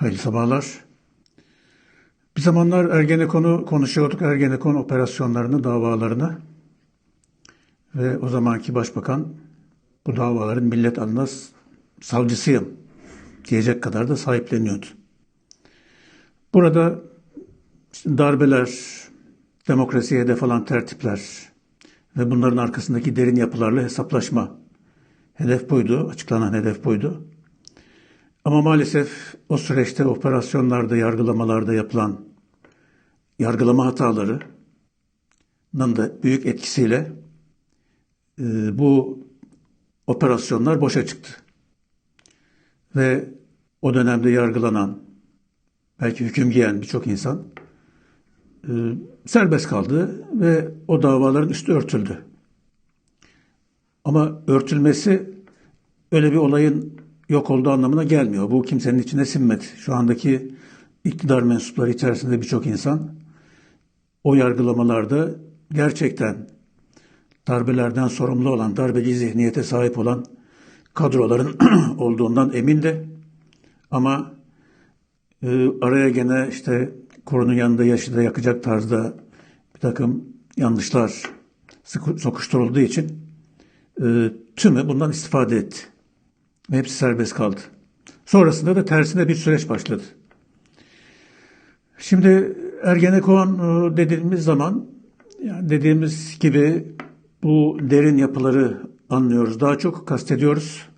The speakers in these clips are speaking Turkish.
Hayırlı sabahlar. Bir zamanlar Ergenekon'u konuşuyorduk. Ergenekon operasyonlarını, davalarını. Ve o zamanki başbakan bu davaların millet adına savcısıyım diyecek kadar da sahipleniyordu. Burada işte darbeler, demokrasiye hedef alan tertipler ve bunların arkasındaki derin yapılarla hesaplaşma hedef buydu, açıklanan hedef buydu. Ama maalesef o süreçte operasyonlarda, yargılamalarda yapılan yargılama hatalarının da büyük etkisiyle e, bu operasyonlar boşa çıktı. Ve o dönemde yargılanan, belki hüküm giyen birçok insan e, serbest kaldı ve o davaların üstü örtüldü. Ama örtülmesi öyle bir olayın yok olduğu anlamına gelmiyor. Bu kimsenin içine sinmedi. Şu andaki iktidar mensupları içerisinde birçok insan o yargılamalarda gerçekten darbelerden sorumlu olan, darbeci zihniyete sahip olan kadroların olduğundan emindi. Ama e, araya gene işte kurunun yanında yaşı da yakacak tarzda bir takım yanlışlar sokuşturulduğu için e, tümü bundan istifade etti. Hepsi serbest kaldı. Sonrasında da tersine bir süreç başladı. Şimdi Ergenekon e, dediğimiz zaman dediğimiz gibi bu derin yapıları anlıyoruz. Daha çok kastediyoruz.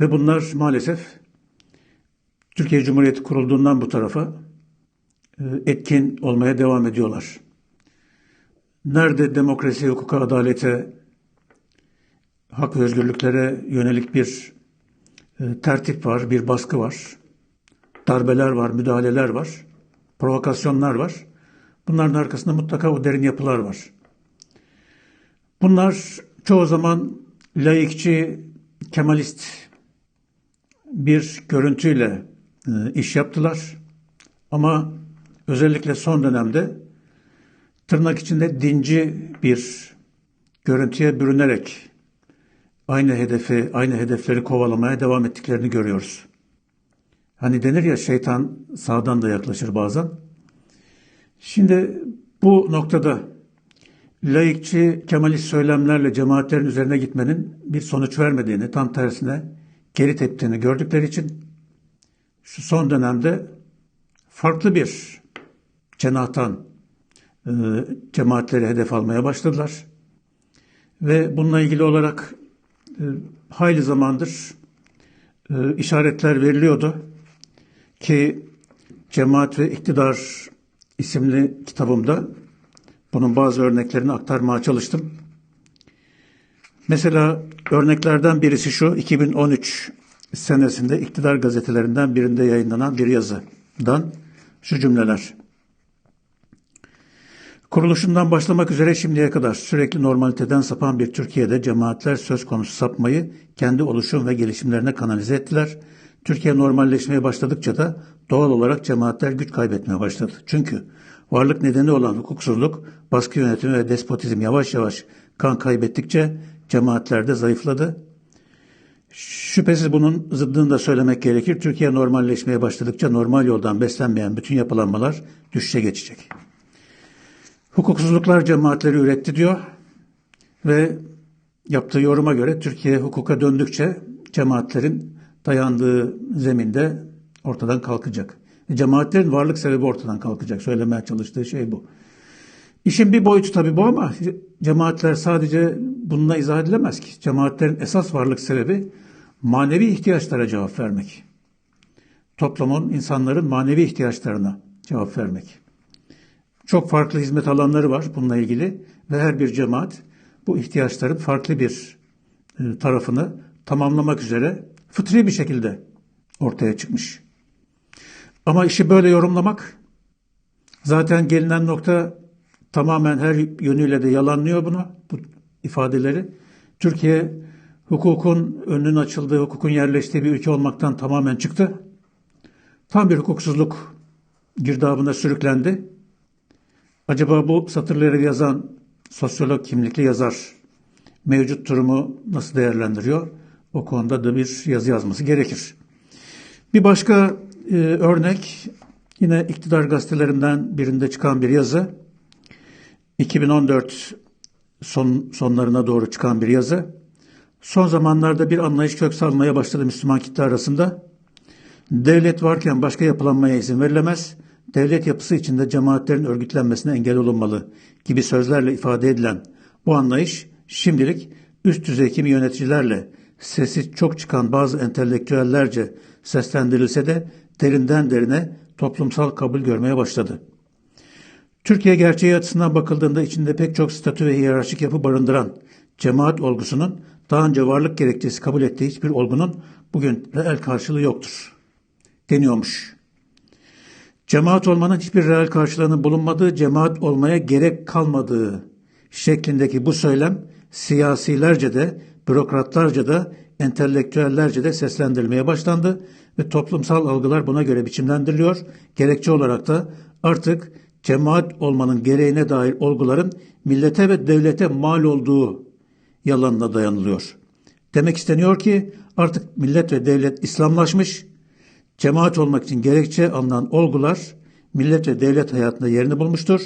Ve bunlar maalesef Türkiye Cumhuriyeti kurulduğundan bu tarafa e, etkin olmaya devam ediyorlar. Nerede demokrasi, hukuka, adalete, hak ve özgürlüklere yönelik bir tertip var, bir baskı var. Darbeler var, müdahaleler var, provokasyonlar var. Bunların arkasında mutlaka o derin yapılar var. Bunlar çoğu zaman laikçi, kemalist bir görüntüyle e, iş yaptılar. Ama özellikle son dönemde tırnak içinde dinci bir görüntüye bürünerek aynı hedefi, aynı hedefleri kovalamaya devam ettiklerini görüyoruz. Hani denir ya şeytan sağdan da yaklaşır bazen. Şimdi bu noktada laikçi Kemalist söylemlerle cemaatlerin üzerine gitmenin bir sonuç vermediğini, tam tersine geri teptiğini gördükleri için şu son dönemde farklı bir cenahtan e, cemaatleri hedef almaya başladılar. Ve bununla ilgili olarak e, hayli zamandır e, işaretler veriliyordu ki Cemaat ve İktidar isimli kitabımda bunun bazı örneklerini aktarmaya çalıştım. Mesela örneklerden birisi şu 2013 senesinde iktidar gazetelerinden birinde yayınlanan bir yazıdan şu cümleler. Kuruluşundan başlamak üzere şimdiye kadar sürekli normaliteden sapan bir Türkiye'de cemaatler söz konusu sapmayı kendi oluşum ve gelişimlerine kanalize ettiler. Türkiye normalleşmeye başladıkça da doğal olarak cemaatler güç kaybetmeye başladı. Çünkü varlık nedeni olan hukuksuzluk, baskı yönetimi ve despotizm yavaş yavaş kan kaybettikçe cemaatler de zayıfladı. Şüphesiz bunun zıddını da söylemek gerekir. Türkiye normalleşmeye başladıkça normal yoldan beslenmeyen bütün yapılanmalar düşüşe geçecek. Hukuksuzluklar cemaatleri üretti diyor ve yaptığı yoruma göre Türkiye hukuka döndükçe cemaatlerin dayandığı zeminde ortadan kalkacak. Cemaatlerin varlık sebebi ortadan kalkacak. Söylemeye çalıştığı şey bu. İşin bir boyutu tabii bu ama cemaatler sadece bununla izah edilemez ki. Cemaatlerin esas varlık sebebi manevi ihtiyaçlara cevap vermek. Toplumun, insanların manevi ihtiyaçlarına cevap vermek. Çok farklı hizmet alanları var bununla ilgili ve her bir cemaat bu ihtiyaçların farklı bir e, tarafını tamamlamak üzere fıtri bir şekilde ortaya çıkmış. Ama işi böyle yorumlamak zaten gelinen nokta tamamen her yönüyle de yalanlıyor bunu, bu ifadeleri. Türkiye hukukun önünün açıldığı, hukukun yerleştiği bir ülke olmaktan tamamen çıktı. Tam bir hukuksuzluk girdabına sürüklendi. Acaba bu satırları yazan sosyolog kimlikli yazar mevcut durumu nasıl değerlendiriyor? O konuda da bir yazı yazması gerekir. Bir başka e, örnek yine iktidar gazetelerinden birinde çıkan bir yazı. 2014 son, sonlarına doğru çıkan bir yazı. Son zamanlarda bir anlayış kök salmaya başladı Müslüman kitle arasında. Devlet varken başka yapılanmaya izin verilemez. Devlet yapısı içinde cemaatlerin örgütlenmesine engel olunmalı gibi sözlerle ifade edilen bu anlayış şimdilik üst düzey kimi yöneticilerle sesi çok çıkan bazı entelektüellerce seslendirilse de derinden derine toplumsal kabul görmeye başladı. Türkiye gerçeği açısından bakıldığında içinde pek çok statü ve hiyerarşik yapı barındıran cemaat olgusunun daha önce varlık gerekçesi kabul ettiği hiçbir olgunun bugün reel karşılığı yoktur. Deniyormuş. Cemaat olmanın hiçbir reel karşılığının bulunmadığı, cemaat olmaya gerek kalmadığı şeklindeki bu söylem siyasilerce de, bürokratlarca da, entelektüellerce de seslendirilmeye başlandı ve toplumsal algılar buna göre biçimlendiriliyor. Gerekçe olarak da artık cemaat olmanın gereğine dair olguların millete ve devlete mal olduğu yalanına dayanılıyor. Demek isteniyor ki artık millet ve devlet İslamlaşmış, cemaat olmak için gerekçe alınan olgular millet ve devlet hayatında yerini bulmuştur.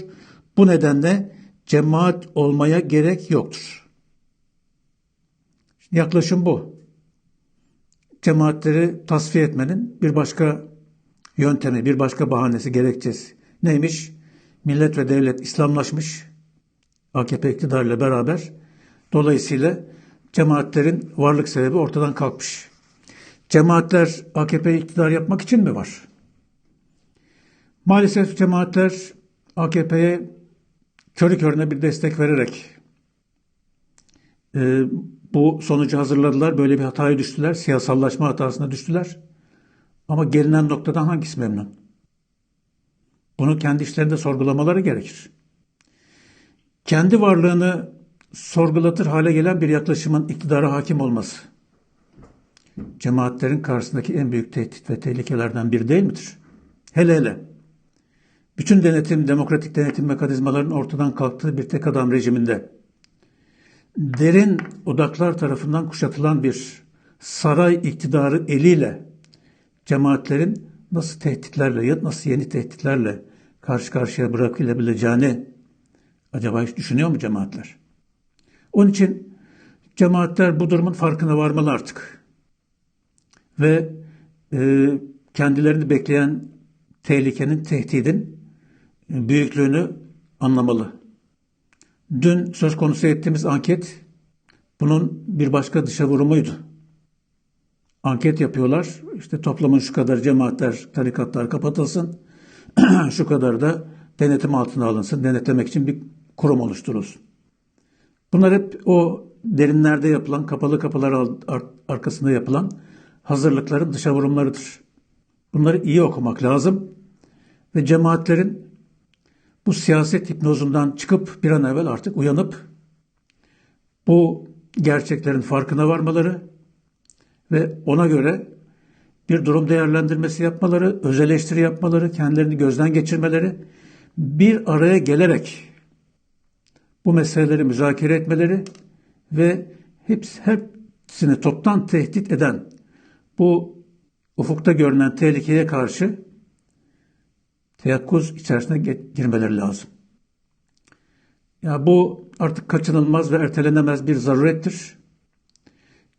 Bu nedenle cemaat olmaya gerek yoktur. Yaklaşım bu. Cemaatleri tasfiye etmenin bir başka yöntemi, bir başka bahanesi, gerekçesi. Neymiş? Millet ve devlet İslamlaşmış. AKP iktidarıyla beraber. Dolayısıyla cemaatlerin varlık sebebi ortadan kalkmış. Cemaatler AKP iktidar yapmak için mi var? Maalesef cemaatler AKP'ye körü körüne bir destek vererek e, bu sonucu hazırladılar. Böyle bir hataya düştüler. Siyasallaşma hatasına düştüler. Ama gelinen noktadan hangisi memnun? Bunu kendi işlerinde sorgulamaları gerekir. Kendi varlığını sorgulatır hale gelen bir yaklaşımın iktidara hakim olması cemaatlerin karşısındaki en büyük tehdit ve tehlikelerden biri değil midir? Hele hele bütün denetim, demokratik denetim mekanizmalarının ortadan kalktığı bir tek adam rejiminde derin odaklar tarafından kuşatılan bir saray iktidarı eliyle cemaatlerin nasıl tehditlerle ya nasıl yeni tehditlerle karşı karşıya bırakılabileceğini acaba hiç düşünüyor mu cemaatler? Onun için cemaatler bu durumun farkına varmalı artık. Ve e, kendilerini bekleyen tehlikenin, tehdidin büyüklüğünü anlamalı. Dün söz konusu ettiğimiz anket bunun bir başka dışa vurumuydu. Anket yapıyorlar. İşte toplumun şu kadar cemaatler, tarikatlar kapatılsın. şu kadar da denetim altına alınsın. Denetlemek için bir kurum oluşturulsun. Bunlar hep o derinlerde yapılan, kapalı kapılar arkasında yapılan hazırlıkların dışa vurumlarıdır. Bunları iyi okumak lazım ve cemaatlerin bu siyaset hipnozundan çıkıp bir an evvel artık uyanıp bu gerçeklerin farkına varmaları ve ona göre bir durum değerlendirmesi yapmaları, öz eleştiri yapmaları, kendilerini gözden geçirmeleri, bir araya gelerek bu meseleleri müzakere etmeleri ve hepsi, hepsini toptan tehdit eden bu ufukta görünen tehlikeye karşı teyakkuz içerisine girmeleri lazım. Ya bu artık kaçınılmaz ve ertelenemez bir zarurettir.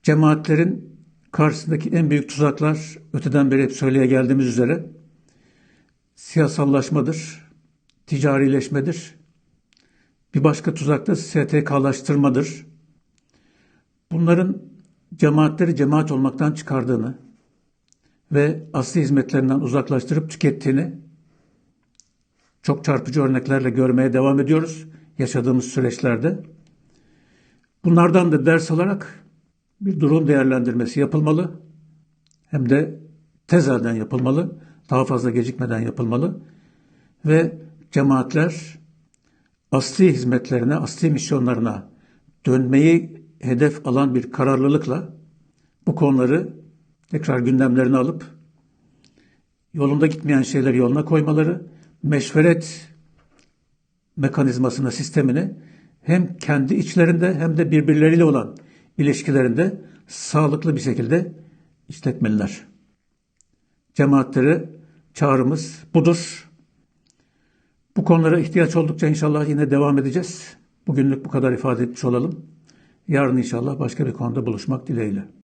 Cemaatlerin karşısındaki en büyük tuzaklar öteden beri hep söyleye geldiğimiz üzere siyasallaşmadır, ticarileşmedir. Bir başka tuzak da STK'laştırmadır. Bunların cemaatleri cemaat olmaktan çıkardığını ve asli hizmetlerinden uzaklaştırıp tükettiğini çok çarpıcı örneklerle görmeye devam ediyoruz yaşadığımız süreçlerde. Bunlardan da ders alarak bir durum değerlendirmesi yapılmalı. Hem de tezelden yapılmalı. Daha fazla gecikmeden yapılmalı. Ve cemaatler asli hizmetlerine, asli misyonlarına dönmeyi hedef alan bir kararlılıkla bu konuları tekrar gündemlerine alıp yolunda gitmeyen şeyleri yoluna koymaları meşveret mekanizmasına, sistemini hem kendi içlerinde hem de birbirleriyle olan ilişkilerinde sağlıklı bir şekilde işletmeliler. cemaatlere çağrımız budur. Bu konulara ihtiyaç oldukça inşallah yine devam edeceğiz. Bugünlük bu kadar ifade etmiş olalım. Yarın inşallah başka bir konuda buluşmak dileğiyle.